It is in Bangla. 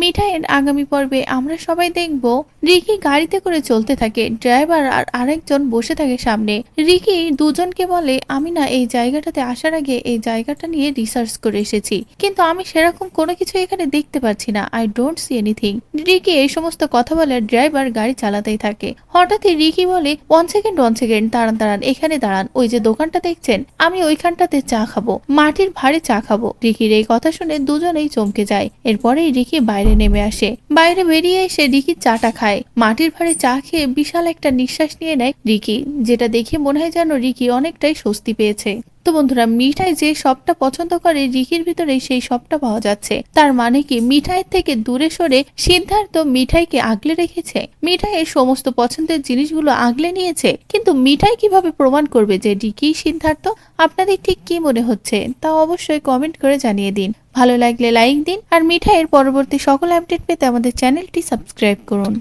মিঠাইয়ের আগামী পর্বে আমরা সবাই দেখব রিকি গাড়িতে করে চলতে থাকে, ড্রাইভার আর আরেকজন বসে থাকে সামনে। রিকি দুজনকে বলে, আমি না এই জায়গাটাতে আসার আগে এই জায়গাটা নিয়ে রিসার্চ করে এসেছি। কিন্তু আমি সেরকম কোনো কিছু এখানে দেখতে পাচ্ছি না। I don't see anything Ricky এই সমস্ত কথা বলে ড্রাইভার গাড়ি চালাতেই থাকে। হঠাৎই রিকি বলে ওয়ান সেকেন্ড ওয়ান সেকেন্ড দাঁড়ান দাঁড়ান, এখানে দাঁড়ান। ওই যে দোকানটা দেখছেন, আমি ওইখানটাতে চা খাব, মাটির ভারে চা খাব। রিকির এই কথা শুনে দুজনেই চমকে যায়। এরপরেই রিকি বাইরে নেমে আসে। বাইরে বেরিয়ে এসে রিকি চাটা খায়। মাটির ভারে চা খেয়ে বিশাল একটা নিঃশ্বাস নিয়ে নেয় রিকি, যেটা দেখে মনে হয় যেন রিকি অনেকটাই স্বস্তি পেয়েছে। তো বন্ধুরা, মিঠাই যে সবটা পছন্দ করে, রিকির ভিতরে সেই সবটা পাওয়া যাচ্ছে। তার মানে কি মিঠাইয়ের থেকে দূরে সরে সিদ্ধার্থ মিঠাইকে আগলে রেখেছে। মিঠাইয়ের সমস্ত পছন্দের জিনিসগুলো আগলে নিয়েছে। কিন্তু মিঠাই কীভাবে প্রমাণ করবে যে রিকি, সিদ্ধার্থ, আপনাদের ঠিক কি মনে হচ্ছে? তা অবশ্যই কমেন্ট করে জানিয়ে দিন। ভালো লাগলে লাইক দিন, আর মিঠাইয়ের পরবর্তী সকল আপডেট পেতে আমাদের চ্যানেলটি সাবস্ক্রাইব করুন।